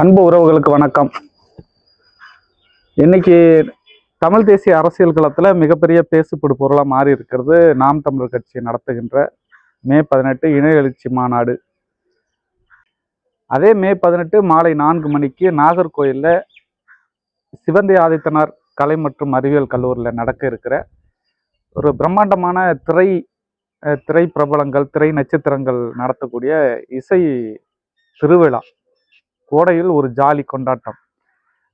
அன்பு உறவுகளுக்கு வணக்கம். இன்னைக்கு தமிழ் தேசிய அரசியல் களத்தில் மிகப்பெரிய பேசுபடு பொருளாக மாறி இருக்கிறது நாம் தமிழர் கட்சி நடத்துகின்ற மே பதினெட்டு இணைய எழுச்சி மாநாடு. அதே மே பதினெட்டு மாலை நான்கு மணிக்கு நாகர்கோயிலில் சிவந்தி ஆதித்தனார் கலை மற்றும் அறிவியல் கல்லூரியில் நடக்க இருக்கிற ஒரு பிரம்மாண்டமான திரை திரை பிரபலங்கள் திரை நட்சத்திரங்கள் நடத்தக்கூடிய இசை திருவிழா. கோடையில் ஒரு ஜாலி கொண்டாட்டம்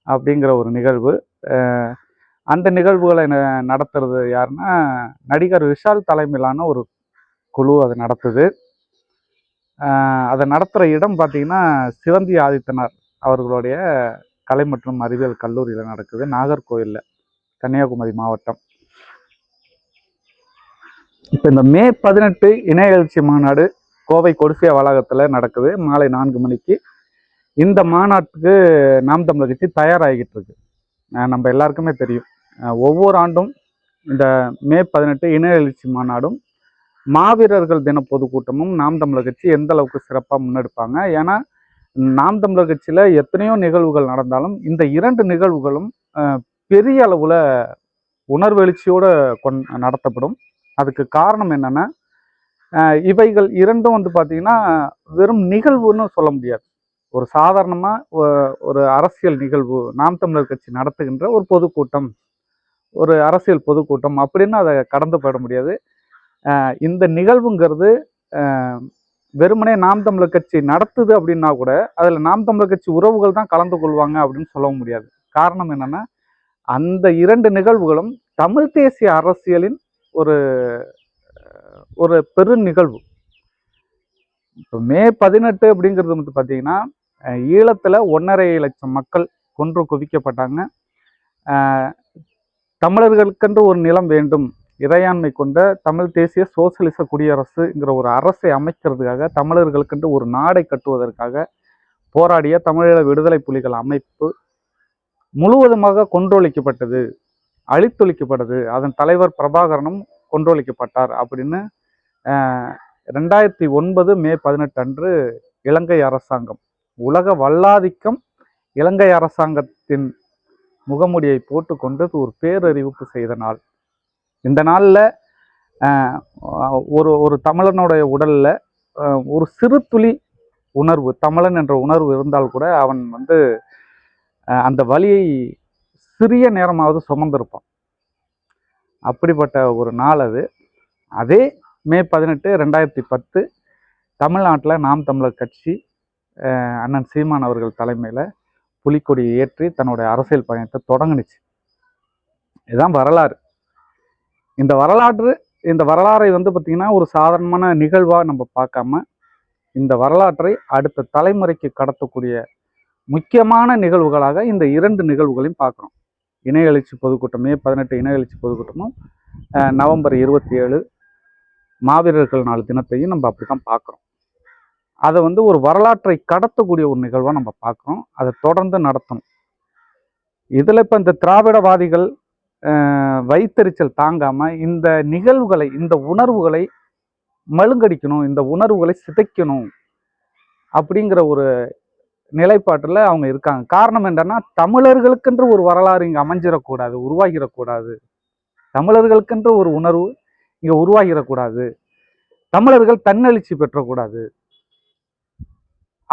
அப்படிங்கிற ஒரு நிகழ்வு. அந்த நிகழ்வுகளை நடத்துறது யாருன்னா நடிகர் விஷால் தலைமையிலான ஒரு குழு அதை நடத்துது. அதை நடத்துகிற இடம் பார்த்திங்கன்னா சிவந்தி ஆதித்தனார் அவர்களுடைய கலை மற்றும் அறிவியல் கல்லூரியில் நடக்குது. நாகர்கோயிலில் கன்னியாகுமரி மாவட்டம். இப்போ இந்த மே பதினெட்டு இணைய எழுச்சி மாநாடு கோவை கொடிசியா வளாகத்தில் நடக்குது. மாலை நான்கு மணிக்கு. இந்த மாநாட்டுக்கு நாம் தமிழர் கட்சி தயாராகிட்டு இருக்கு நம்ம எல்லாருக்குமே தெரியும். ஒவ்வொரு ஆண்டும் இந்த மே பதினெட்டு இணைய எழுச்சி மாநாடும் மாவீரர்கள் தின பொதுக்கூட்டமும் நாம் தமிழர் கட்சி எந்த அளவுக்கு சிறப்பாக முன்னெடுப்பாங்க? ஏன்னா நாம் தமிழர் கட்சியில் எத்தனையோ நிகழ்வுகள் நடந்தாலும் இந்த இரண்டு நிகழ்வுகளும் பெரிய அளவில் உணர்வெழுச்சியோடு கொண் நடத்தப்படும். அதுக்கு காரணம் என்னன்னா இவைகள் இரண்டும் வந்து பார்த்தீங்கன்னா வெறும் நிகழ்வுன்னு சொல்ல முடியாது. ஒரு சாதாரணமாக ஒரு அரசியல் நிகழ்வு நாம் தமிழர் கட்சி நடத்துகின்ற ஒரு பொதுக்கூட்டம் ஒரு அரசியல் பொதுக்கூட்டம் அப்படின்னு அதை கடந்து போயிட முடியாது. இந்த நிகழ்வுங்கிறது வெறுமனே நாம் தமிழர் கட்சி நடத்துது அப்படின்னா கூட அதில் நாம் தமிழர் கட்சி உறவுகள் தான் கலந்து கொள்வாங்க அப்படின்னு சொல்ல முடியாது. காரணம் என்னென்னா அந்த இரண்டு நிகழ்வுகளும் தமிழ் தேசிய அரசியலின் ஒரு ஒரு பெரு நிகழ்வு இப்போ மே பதினெட்டு அப்படிங்கிறது வந்து பார்த்தீங்கன்னா ஈழத்தில் ஒன்றரை லட்சம் மக்கள் கொன்று குவிக்கப்பட்டாங்க. தமிழர்களுக்கென்று ஒரு நிலம் வேண்டும் இறையாண்மை கொண்ட தமிழ் தேசிய சோசியலிச குடியரசுங்கிற ஒரு அரசை அமைக்கிறதுக்காக தமிழர்களுக்கென்று ஒரு நாடை கட்டுவதற்காக போராடிய தமிழீழ விடுதலை புலிகள் அமைப்பு முழுவதுமாக கொன்றொழிக்கப்பட்டது அழித்தொழிக்கப்பட்டது. அதன் தலைவர் பிரபாகரனும் கொன்றொழிக்கப்பட்டார் அப்படின்னு ரெண்டாயிரத்தி ஒன்பது மே பதினெட்டு அன்று இலங்கை அரசாங்கம் உலக வல்லாதிக்கம் இலங்கை அரசாங்கத்தின் முகமுடியை போட்டுக்கொண்டு ஒரு பேரறிவிப்பு செய்த நாள். இந்த நாளில் ஒரு ஒரு தமிழனுடைய உடலில் ஒரு சிறு துளி உணர்வு தமிழன் என்ற உணர்வு இருந்தால் கூட அவன் வந்து அந்த வழியை சிறிய நேரமாவது சுமந்திருப்பான். அப்படிப்பட்ட ஒரு நாள் அது. அதே மே பதினெட்டு ரெண்டாயிரத்தி பத்து தமிழ்நாட்டில் நாம் தமிழர் கட்சி அண்ணன் சீமான் அவர்கள் தலைமையில் புலிக்கொடியை ஏற்றி தன்னுடைய அரசியல் பயணத்தை தொடங்கினுச்சு. இதுதான் வரலாறு. இந்த வரலாற்று இந்த வரலாறை வந்து பார்த்திங்கன்னா ஒரு சாதாரணமான நிகழ்வாக நம்ம பார்க்காம இந்த வரலாற்றை அடுத்த தலைமுறைக்கு கடத்தக்கூடிய முக்கியமான நிகழ்வுகளாக இந்த இரண்டு நிகழ்வுகளையும் பார்க்குறோம். இணைய எழுச்சி பொதுக்கூட்டம் மே பதினெட்டு இணைய எழுச்சி பொதுக்கூட்டமும் நவம்பர் இருபத்தி ஏழு மாவீரர்கள் நாள் தினத்தையும் நம்ம அப்படி தான் பார்க்குறோம். அதை வந்து ஒரு வரலாற்றை கடத்தக்கூடிய ஒரு நிகழ்வாக நம்ம பார்க்குறோம். அதை தொடர்ந்து நடத்தணும். இதில் இப்போ இந்த திராவிடவாதிகள் வைத்தறிச்சல் தாங்காமல் இந்த நிகழ்வுகளை இந்த உணர்வுகளை மழுங்கடிக்கணும் இந்த உணர்வுகளை சிதைக்கணும் அப்படிங்கிற ஒரு நிலைப்பாட்டில் அவங்க இருக்காங்க. காரணம் என்னன்னா தமிழர்களுக்கென்று ஒரு வரலாறு இங்கே அமைஞ்சிடக்கூடாது உருவாகிடக்கூடாது தமிழர்களுக்கென்று ஒரு உணர்வு இங்கே உருவாகிடக்கூடாது தமிழர்கள் தன்னெழுச்சி பெற்றக்கூடாது.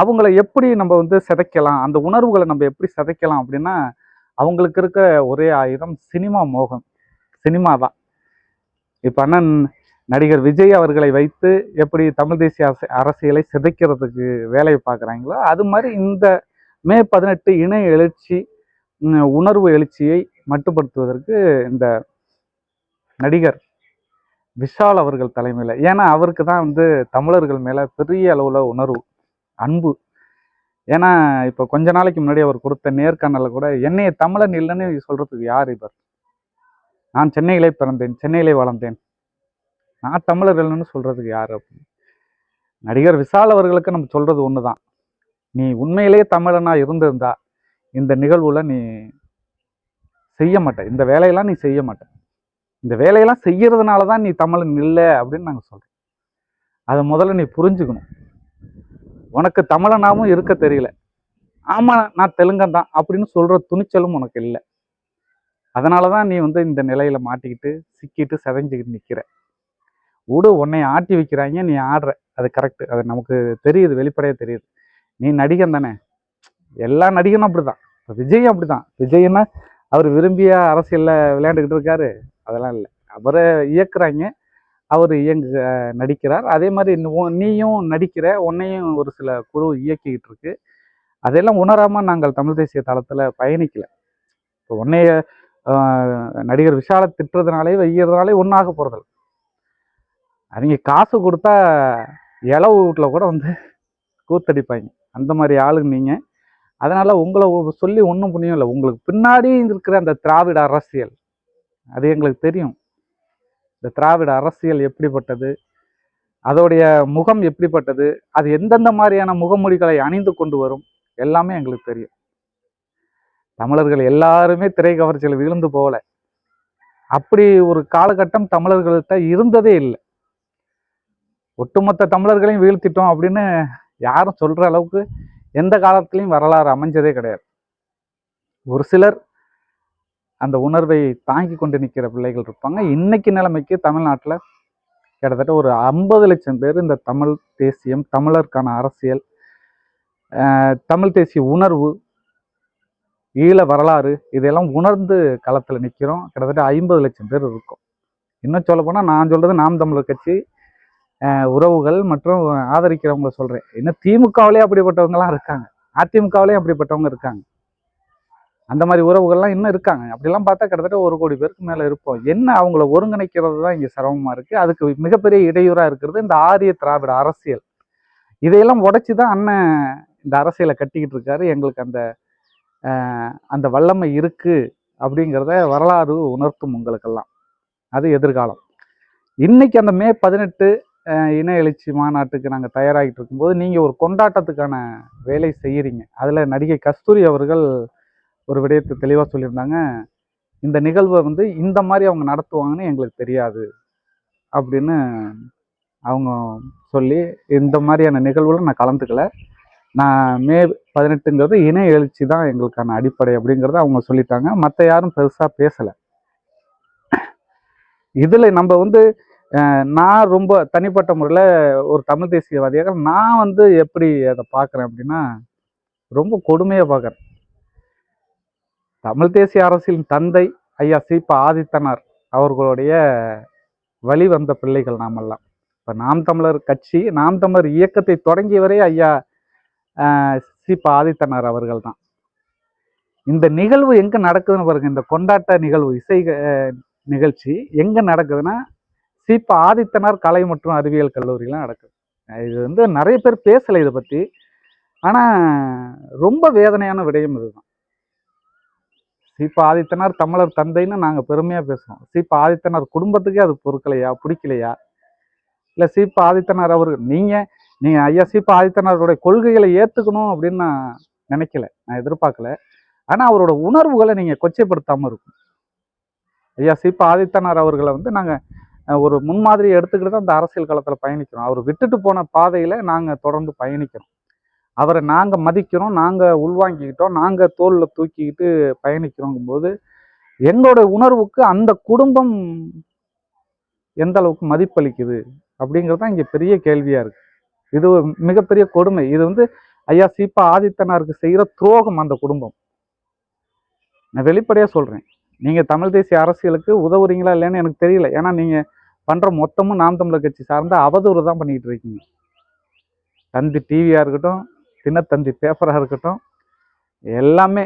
அவங்கள எப்படி நம்ம வந்து சிதைக்கலாம்? அந்த உணர்வுகளை நம்ம எப்படி சிதைக்கலாம் அப்படின்னா அவங்களுக்கு இருக்க ஒரே ஆயுதம் சினிமா மோகம். சினிமா தான். இப்போ அண்ணன் நடிகர் விஜய் அவர்களை வைத்து எப்படி தமிழ் தேசிய அரசியலை சிதைக்கிறதுக்கு வேலையை பார்க்குறாங்களோ அது மாதிரி இந்த மே பதினெட்டு இணைய எழுச்சி உணர்வு எழுச்சியை மட்டுப்படுத்துவதற்கு இந்த நடிகர் விஷால் அவர்கள் தலைமையில். ஏன்னா அவருக்கு தான் வந்து தமிழர்கள் மேலே பெரிய அளவில் உணர்வு. அன்பு. ஏன்னா இப்போ கொஞ்ச நாளைக்கு முன்னாடி அவர் கொடுத்த நேர்காணலில் கூட என்னைய தமிழன் இல்லைன்னு சொல்கிறதுக்கு யார் இவர்? நான் சென்னையிலே பிறந்தேன் சென்னையிலே வளர்ந்தேன் நான் தமிழர் இல்லைன்னு சொல்கிறதுக்கு யார்? அப்படின்னு. நடிகர் விஷால் அவர்களுக்கு நம்ம சொல்கிறது ஒன்று தான் நீ உண்மையிலேயே தமிழனா இருந்திருந்தா இந்த நிகழ்வுல நீ செய்ய மாட்ட. இந்த வேலையெல்லாம் நீ செய்ய மாட்ட. இந்த வேலையெல்லாம் செய்யறதுனால தான் நீ தமிழன் இல்லை அப்படின்னு நாங்கள் சொல்கிறோம் அதை முதல்ல நீ புரிஞ்சுக்கணும். உனக்கு தமிழனாவும் இருக்க தெரியல. ஆமா நான் தெலுங்கன் தான் அப்படின்னு சொல்ற துணிச்சலும் உனக்கு இல்லை. அதனாலதான் நீ வந்து இந்த நிலையில மாட்டிக்கிட்டு சிக்கிட்டு செதைஞ்சுக்கிட்டு நிக்கிற. விடு உன்னை ஆட்டி வைக்கிறாங்க நீ ஆடுற. அது கரெக்ட் அது நமக்கு தெரியுது வெளிப்படையே தெரியுது. நீ நடிகன் தானே. எல்லா நடிகனும் அப்படிதான். இப்போ விஜயும் அப்படிதான். விஜய்னா அவர் விரும்பிய அரசியல்ல விளையாண்டுக்கிட்டு இருக்காரு. அதெல்லாம் இல்லை. அவரை இயக்குறாங்க அவர் இயங்கு நடிக்கிறார். அதே மாதிரி நீயும் நடிக்கிற உன்னையும் ஒரு சில குழு இயக்கிக்கிட்டு இருக்கு. அதெல்லாம் உணராமல் நாங்கள் தமிழ் தேசிய தளத்தில் பயணிக்கலை. இப்போ உன்னைய நடிகர் விஷாலை திட்டுறதுனாலே வைக்கிறதுனாலே ஒன்றாக போகிறதில்ல அவங்க காசு கொடுத்தா இளவு வீட்டில் கூட வந்து கூத்தடிப்பாங்க. அந்த மாதிரி ஆளுங்க நீங்கள் அதனால் உங்களை சொல்லி ஒன்றும் புண்ணியம் இல்லை. உங்களுக்கு பின்னாடி இருக்கிற அந்த திராவிட அரசியல் அது எங்களுக்கு தெரியும். இந்த திராவிட அரசியல் எப்படிப்பட்டது? அதோடைய முகம் எப்படிப்பட்டது? அது எந்தெந்த மாதிரியான முகமொழிகளை அணிந்து கொண்டு வரும்? எல்லாமே எங்களுக்கு தெரியும். தமிழர்கள் எல்லாருமே திரை கவர்ச்சியில் விழுந்து போகல. அப்படி ஒரு காலகட்டம் தமிழர்கள்ட்ட இருந்ததே இல்லை. ஒட்டுமொத்த தமிழர்களையும் வீழ்த்திட்டோம் அப்படின்னு யாரும் சொல்கிற அளவுக்கு எந்த காலத்துலேயும் வரலாறு அமைஞ்சதே கிடையாது. ஒரு சிலர் அந்த உணர்வை தாங்கி கொண்டு நிற்கிற பிள்ளைகள் இருப்பாங்க. இன்னைக்கு நிலைமைக்கு தமிழ்நாட்டில் கிட்டத்தட்ட ஒரு ஐம்பது லட்சம் பேர் இந்த தமிழ் தேசியம் தமிழருக்கான அரசியல் தமிழ் தேசிய உணர்வு ஈழ வரலாறு இதெல்லாம் உணர்ந்து களத்தில் நிற்கிறோம் கிட்டத்தட்ட ஐம்பது லட்சம் பேர் இருக்கும். இன்னும் சொல்ல போனால் நான் சொல்கிறது நாம் தமிழர் கட்சி உறவுகள் மற்றும் ஆதரிக்கிறவங்க சொல்கிறேன் இன்னும் திமுகவிலே அப்படிப்பட்டவங்களாம் இருக்காங்க. அதிமுகவிலேயும் அப்படிப்பட்டவங்க இருக்காங்க. அந்த மாதிரி உறவுகள்லாம் இன்னும் இருக்காங்க. அப்படிலாம் பார்த்தா கிட்டத்தட்ட ஒரு கோடி பேருக்கு மேலே இருப்போம். என்ன அவங்கள ஒருங்கிணைக்கிறது தான் இங்கே சிரமமாக இருக்குது அதுக்கு மிகப்பெரிய இடையூறாக இருக்கிறது இந்த ஆரிய திராவிட அரசியல். இதையெல்லாம் உடைச்சி தான் அண்ணன் இந்த அரசியலை கட்டிக்கிட்டு இருக்காரு. எங்களுக்கு அந்த அந்த வல்லமை இருக்குது அப்படிங்கிறத வரலாறு உணர்த்தும் உங்களுக்கெல்லாம். அது எதிர்காலம். இன்னைக்கு அந்த மே பதினெட்டு இன எழுச்சி மாநாட்டுக்கு நாங்கள் தயாராகிட்டு இருக்கும்போது நீங்கள் ஒரு கொண்டாட்டத்துக்கான வேலை செய்கிறீங்க அதில் நடிகை கஸ்தூரி அவர்கள் ஒரு விடயத்தை தெளிவாக சொல்லியிருந்தாங்க. இந்த நிகழ்வை வந்து இந்த மாதிரி அவங்க நடத்துவாங்கன்னு எங்களுக்கு தெரியாது அப்படின்னு அவங்க சொல்லி இந்த மாதிரியான நிகழ்வுகளும் நான் கலந்துக்கல. நான் மே பதினெட்டுங்கிறது இன எழுச்சி தான் எங்களுக்கான அடிப்படை அப்படிங்கிறத அவங்க சொல்லிட்டாங்க. மற்ற யாரும் பெருசாக பேசலை. இதில் நம்ம வந்து நான் ரொம்ப தனிப்பட்ட முறையில் ஒரு தமிழ் தேசியவாதியாக நான் வந்து எப்படி அதை பார்க்குறேன் அப்படின்னா ரொம்ப கொடுமையாக பார்க்குறேன். தமிழ் தேசிய அரசின் தந்தை ஐயா சீபா ஆதித்தனார் அவர்களுடைய வழி வந்த பிள்ளைகள் நாமெல்லாம். இப்போ நாம் தமிழர் கட்சி நாம் தமிழர் இயக்கத்தை தொடங்கியவரே ஐயா ஆஹ், ஆதித்தனார் அவர்கள் தான். இந்த நிகழ்வு எங்கே நடக்குதுன்னு பாருங்க இந்த கொண்டாட்ட நிகழ்வு இசை நிகழ்ச்சி எங்கே நடக்குதுன்னா சீபா ஆதித்தனார் கலை மற்றும் அறிவியல் கல்லூரியில் நடக்குது. இது வந்து நிறைய பேர் பேசலை இதை பற்றி ஆனால் ரொம்ப வேதனையான விடயம் இதுதான். சீபா ஆதித்தனார் தமிழர் தந்தைன்னு நாங்கள் பெருமையாக பேசுவோம் சீபா ஆதித்தனார் குடும்பத்துக்கே அது பொறுக்கலையா பிடிக்கலையா? இல்லை சீபா ஆதித்தனார் அவர் நீங்கள் நீங்கள் ஐயா சீபா ஆதித்தனாருடைய கொள்கைகளை ஏற்றுக்கணும் அப்படின்னு நான் நினைக்கல நான் எதிர்பார்க்கல. ஆனால் அவரோட உணர்வுகளை நீங்கள் கொச்சைப்படுத்தாமல் இருக்கும். ஐயா சீபா ஆதித்தனார் அவர்களை வந்து நாங்கள் ஒரு முன்மாதிரி எடுத்துக்கிட்டு தான் அந்த அரசியல் காலத்தில் பயணிக்கிறோம். அவர் விட்டுட்டு போன பாதையில் நாங்கள் தொடர்ந்து பயணிக்கிறோம். அவரை நாங்கள் மதிக்கிறோம் நாங்கள் உள்வாங்கிக்கிட்டோம் நாங்கள் தோளில் தூக்கிக்கிட்டு பயணிக்கிறோங்கும்போது எங்களோட உணர்வுக்கு அந்த குடும்பம் எந்த அளவுக்கு மதிப்பளிக்குது அப்படிங்கிறது தான் இங்கே பெரிய கேள்வியாக இருக்குது இது ஒரு மிகப்பெரிய கொடுமை. இது வந்து ஐயா சீப்பா ஆதித்தனாருக்கு செய்கிற துரோகம் அந்த குடும்பம். நான் வெளிப்படையாக சொல்கிறேன் நீங்கள் தமிழ் தேசிய அரசியலுக்கு உதவுறீங்களா இல்லைன்னு எனக்கு தெரியல. ஏன்னா நீங்கள் பண்ணுற மொத்தமும் நாம் தமிழர் கட்சி சார்ந்த அவதூறு தான் பண்ணிக்கிட்டு இருக்கீங்க. தந்தி டிவியாக இருக்கட்டும் தினத்தந்தி பேப்பராக இருக்கட்டும் எல்லாமே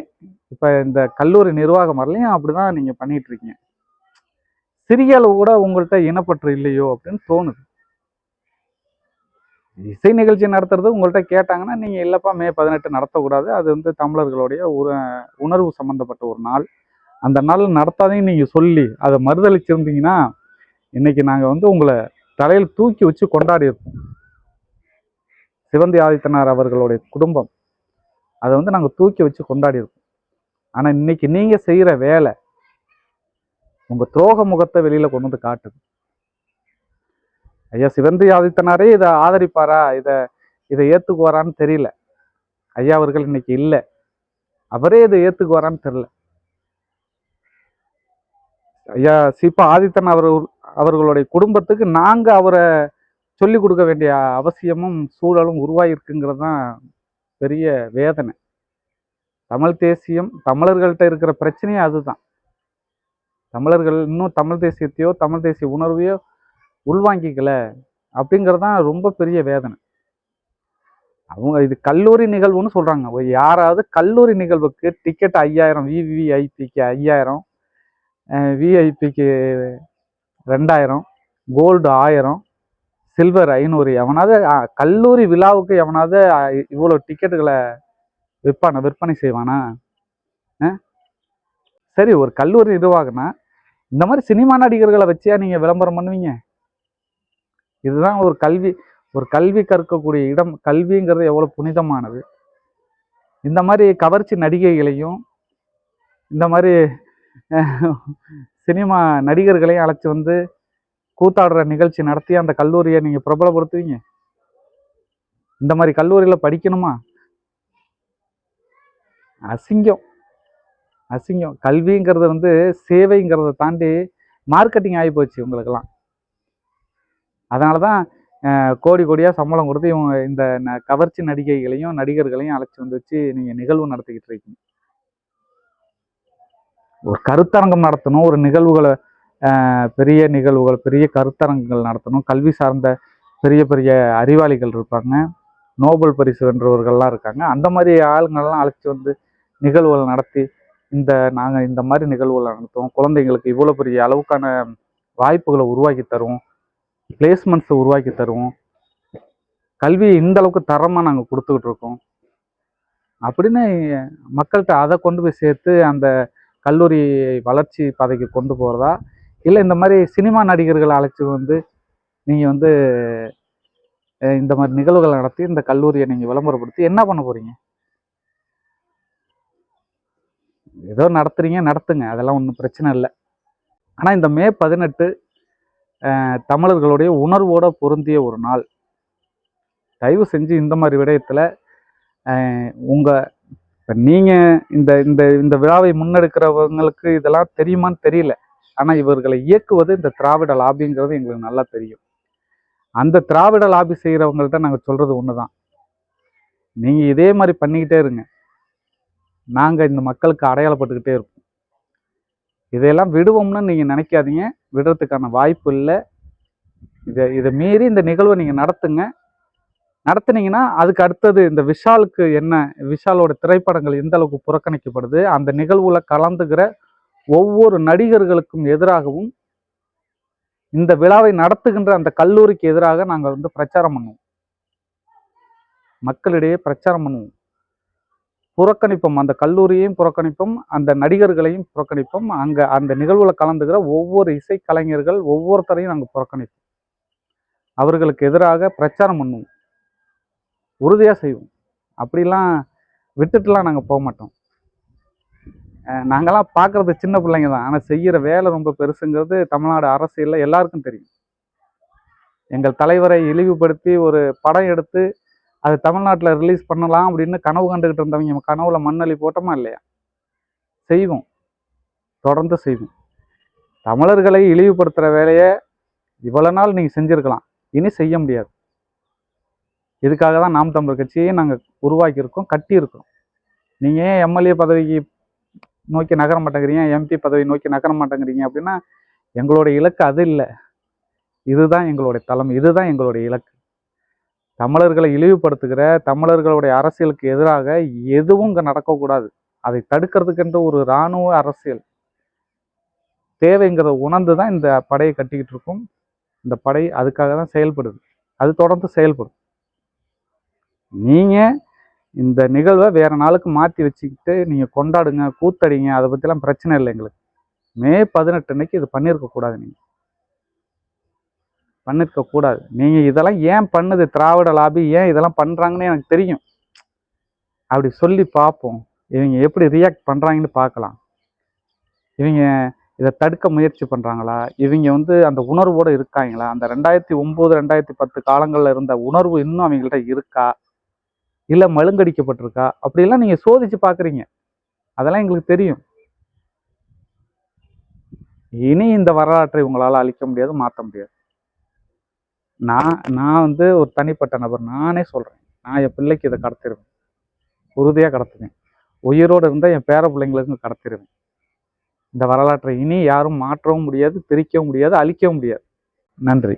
இப்போ இந்த கல்லூரி நிர்வாகம் வரலையும் அப்படிதான் தான் நீங்கள் பண்ணிகிட்ருக்கீங்க சிறிய அளவு கூட உங்கள்கிட்ட இனப்பற்று இல்லையோ அப்படின்னு தோணுது. இசை நிகழ்ச்சி நடத்துறது உங்கள்கிட்ட கேட்டாங்கன்னா நீங்கள் இல்லைப்பா மே பதினெட்டு நடத்தக்கூடாது. அது வந்து தமிழர்களுடைய ஒரு உணர்வு சம்மந்தப்பட்ட ஒரு நாள். அந்த நாள் நடத்தாதையும் நீங்கள் சொல்லி அதை மறுதளிச்சிருந்தீங்கன்னா இன்னைக்கு நாங்கள் வந்து உங்களை தலையில் தூக்கி வச்சு கொண்டாடி இருப்போம் சிவந்தி ஆதித்தனார் அவர்களுடைய குடும்பம் அதை வந்து நாங்க தூக்கி வச்சு கொண்டாடியிருக்கோம். ஆனால் ஆனா இன்னைக்கு நீங்க செய்யற வேலை உங்க துரோக முகத்தை வெளியில கொண்டு வந்து காட்டுது. ஐயா சிவந்தி ஆதித்தனாரே இதை ஆதரிப்பாரா? இதை இதை ஏத்துக்குவாரான்னு தெரியல. ஐயா அவர்கள் இன்னைக்கு இல்லை. அவரே இதை ஏத்துக்குவாரான்னு தெரியல. ஐயா சிப்பா ஆதித்தன் அவர் அவர்களுடைய குடும்பத்துக்கு நாங்க அவரை சொல்லிக் கொடுக்க வேண்டிய அவசியமும் சூழலும் உருவாகிருக்குங்கிறது தான் பெரிய வேதனை. தமிழ் தேசியம் தமிழர்கள்ட்ட இருக்கிற பிரச்சனையே அதுதான். தமிழர்கள் இன்னும் தமிழ் தேசியத்தையோ தமிழ் தேசிய உணர்வையோ உள்வாங்கிக்கல அப்படிங்கிறது தான் ரொம்ப பெரிய வேதனை. அவங்க இது கல்லூரி நிகழ்வுன்னு சொல்கிறாங்க யாராவது கல்லூரி நிகழ்வுக்கு டிக்கெட் ஐயாயிரம் விவிஐபிக்கு ஐயாயிரம் விஐபிக்கு ரெண்டாயிரம் கோல்டு ஆயிரம் சில்வர் ஐநூறு எவனாவது கல்லூரி விழாவுக்கு எவனாவது இவ்வளோ டிக்கெட்டுகளை விற்பான விற்பனை செய்வானா? ஆ? சரி ஒரு கல்லூரி நிர்வாகம்னா இந்த மாதிரி சினிமா நடிகர்களை வச்சியா நீங்கள் விளம்பரம் பண்ணுவீங்க? இதுதான் ஒரு கல்வி ஒரு கல்வி கற்கக்கூடிய இடம். கல்விங்கிறது எவ்வளோ புனிதமானது. இந்த மாதிரி கவர்ச்சி நடிகைகளையும் இந்த மாதிரி சினிமா நடிகர்களையும் அழைச்சி வந்து கூத்தாடுற நிகழ்ச்சி நடத்தி அந்த கல்லூரியை நீங்கள் பிரபலப்படுத்துவீங்க? இந்த மாதிரி கல்லூரியில படிக்கணுமா? அசிங்கம். அசிங்கம். கல்விங்கிறது வந்து சேவைங்கிறத தாண்டி மார்க்கெட்டிங் ஆகி போச்சு உங்களுக்கெல்லாம். அதனால தான் கோடி கோடியாக சம்பளம் கொடுத்து இவங்க இந்த ந- கவர்ச்சி நடிகைகளையும் நடிகர்களையும் அழைச்சி வந்து வச்சு நீங்கள் நிகழ்வு நடத்திக்கிட்டு இருக்கீங்க. ஒரு கருத்தரங்கம் நடத்தணும் ஒரு நிகழ்வுகளை பெரிய நிகழ்வுகள் பெரிய கருத்தரங்குகள் நடத்தணும். கல்வி சார்ந்த பெரிய பெரிய அறிவாளிகள் இருப்பாங்க. நோபல் பரிசு வென்றவர்கள்லாம் இருக்காங்க. அந்த மாதிரி ஆளுங்கள்லாம் அழைச்சி வந்து நிகழ்வுகள் நடத்தி இந்த நாங்கள் இந்த மாதிரி நிகழ்வுகள் நடத்துவோம். குழந்தைங்களுக்கு இவ்வளோ பெரிய அளவுக்கான வாய்ப்புகளை உருவாக்கி தருவோம். பிளேஸ்மெண்ட்ஸை உருவாக்கி தருவோம். கல்வியை இந்த அளவுக்கு தரமாக நாங்கள் கொடுத்துக்கிட்டு இருக்கோம். அப்படின்னு மக்கள்கிட்ட அதை கொண்டு போய் சேர்த்து அந்த கல்லூரி வளர்ச்சி பாதைக்கு கொண்டு போகிறதா இல்லை இந்த மாதிரி சினிமா நடிகர்களை அழைச்சி வந்து நீங்கள் வந்து இந்த மாதிரி நிகழ்வுகளை நடத்தி இந்த கல்லூரியை நீங்கள் விளம்பரப்படுத்தி என்ன பண்ண போகிறீங்க ஏதோ நடத்துறீங்க நடத்துங்க. அதெல்லாம் ஒன்றும் பிரச்சனை இல்லை. ஆனால் இந்த மே பதினெட்டு தமிழர்களுடைய உணர்வோட பொருந்திய ஒரு நாள். தயவு செஞ்சு இந்த மாதிரி விடயத்தில் உங்கள் இப்போ நீங்கள் இந்த இந்த இந்த விழாவை முன்னெடுக்கிறவங்களுக்கு இதெல்லாம் தெரியுமான்னு தெரியல. ஆனால் இவர்களை இயக்குவது இந்த திராவிட லாபிங்கிறது எங்களுக்கு நல்லா தெரியும். அந்த திராவிட லாபி செய்கிறவங்கள்ட்ட நாங்கள் சொல்கிறது ஒன்று தான் நீங்கள் இதே மாதிரி பண்ணிக்கிட்டே இருங்க. நாங்கள் இந்த மக்களுக்கு அடையாளப்பட்டுக்கிட்டே இருப்போம். இதையெல்லாம் விடுவோம்னு நீங்கள் நினைக்காதீங்க. விடுறதுக்கான வாய்ப்பு இல்லை. இதை இதை மீறி இந்த நிகழ்வை நீங்கள் நடத்துங்க. நடத்துனீங்கன்னா அதுக்கு அடுத்தது இந்த விஷாலுக்கு என்ன விஷாலோட திரைப்படங்கள் எந்த அளவுக்கு புறக்கணிக்கப்படுது அந்த நிகழ்வுல கலந்துக்கிற ஒவ்வொரு நடிகர்களுக்கும் எதிராகவும் இந்த விழாவை நடத்துகின்ற அந்த கல்லூரிக்கு எதிராக நாங்கள் வந்து பிரச்சாரம் பண்ணுவோம். மக்களிடையே பிரச்சாரம் பண்ணுவோம். புறக்கணிப்போம். அந்த கல்லூரியையும் புறக்கணிப்போம். அந்த நடிகர்களையும் புறக்கணிப்போம். அங்கே அந்த நிகழ்வில் கலந்துக்கிற ஒவ்வொரு இசைக்கலைஞர்கள் ஒவ்வொருத்தரையும் நாங்கள் புறக்கணிப்போம். அவர்களுக்கு எதிராக பிரச்சாரம் பண்ணுவோம். உறுதியாக செய்வோம். அப்படிலாம் விட்டுட்டுலாம் நாங்கள் போக மாட்டோம். நாங்களாம் பார்க்குறது சின்ன பிள்ளைங்க தான். ஆனால் செய்கிற வேலை ரொம்ப பெருசுங்கிறது தமிழ்நாடு அரசியலில் எல்லாருக்கும் தெரியும். எங்கள் தலைவரை இழிவுபடுத்தி ஒரு படம் எடுத்து அது தமிழ்நாட்டில் ரிலீஸ் பண்ணலாம் அப்படின்னு கனவு கண்டுக்கிட்டு இருந்தவங்க கனவுல மண்ணளி போட்டோமா இல்லையா? செய்வோம். தொடர்ந்து செய்வோம். தமிழர்களை இழிவுபடுத்துகிற வேலையை இவ்வளோ நாள் நீங்கள் செஞ்சுருக்கலாம். இனி செய்ய முடியாது. இதுக்காக தான் நாம் தமிழர் கட்சியை நாங்கள் உருவாக்கியிருக்கோம் கட்டியிருக்கோம். நீங்கள் ஏன் எம்எல்ஏ பதவிக்கு நோக்கி நகர மாட்டேங்கிறீங்க எம்பி பதவி நோக்கி நகர மாட்டேங்கிறீங்க அப்படின்னா எங்களுடைய இலக்கு அது இல்லை. இதுதான் எங்களுடைய தலைமை இதுதான் எங்களுடைய இலக்கு. தமிழர்களை இழிவுபடுத்துகிற தமிழர்களுடைய அரசியலுக்கு எதிராக எதுவும் இங்கே நடக்கக்கூடாது. அதை தடுக்கிறதுக்கென்ற ஒரு இராணுவ அரசியல். தேவைங்கிறத உணர்ந்து தான் இந்த படையை கட்டிக்கிட்டு இருக்கும். இந்த படை அதுக்காக தான் செயல்படுது. அது தொடர்ந்து செயல்படும். நீங்கள் இந்த நிகழ்வை வேற நாளுக்கு மாற்றி வச்சுக்கிட்டு நீங்கள் கொண்டாடுங்க கூத்தடிங்க அதை பற்றிலாம் பிரச்சனை இல்லை எங்களுக்கு. மே பதினெட்டு அன்னைக்கு இது பண்ணியிருக்க கூடாது நீங்கள் பண்ணிருக்க கூடாது. நீங்கள் இதெல்லாம் ஏன் பண்ணுது? திராவிட லாபி ஏன் இதெல்லாம் பண்ணுறாங்கன்னு எனக்கு தெரியும். அப்படி சொல்லி பார்ப்போம் இவங்க எப்படி ரியாக்ட் பண்ணுறாங்கன்னு பார்க்கலாம் இவங்க இதை தடுக்க முயற்சி பண்ணுறாங்களா இவங்க வந்து அந்த உணர்வோடு இருக்காங்களா? அந்த ரெண்டாயிரத்தி ஒம்பது ரெண்டாயிரத்தி பத்து காலங்களில் இருந்த உணர்வு இன்னும் அவங்கள்ட்ட இருக்கா? இல்லை மழுங்கடிக்கப்பட்டிருக்கா? அப்படிலாம் நீங்கள் சோதிச்சு பார்க்குறீங்க அதெல்லாம் எங்களுக்கு தெரியும். இனி இந்த வரலாற்றை உங்களால் அழிக்க முடியாது மாற்ற முடியாது. நான் நான் வந்து ஒரு தனிப்பட்ட நபர். நானே சொல்கிறேன் நான் என் பிள்ளைக்கு இதை கடத்திடுவேன் உறுதியாக கடத்துவேன். உயிரோடு இருந்தால் என் பேர பிள்ளைங்களுக்கும் கடத்திடுவேன் இந்த வரலாற்றை இனி யாரும் மாற்றவும் முடியாது பிரிக்கவும் முடியாது அழிக்கவும் முடியாது. நன்றி.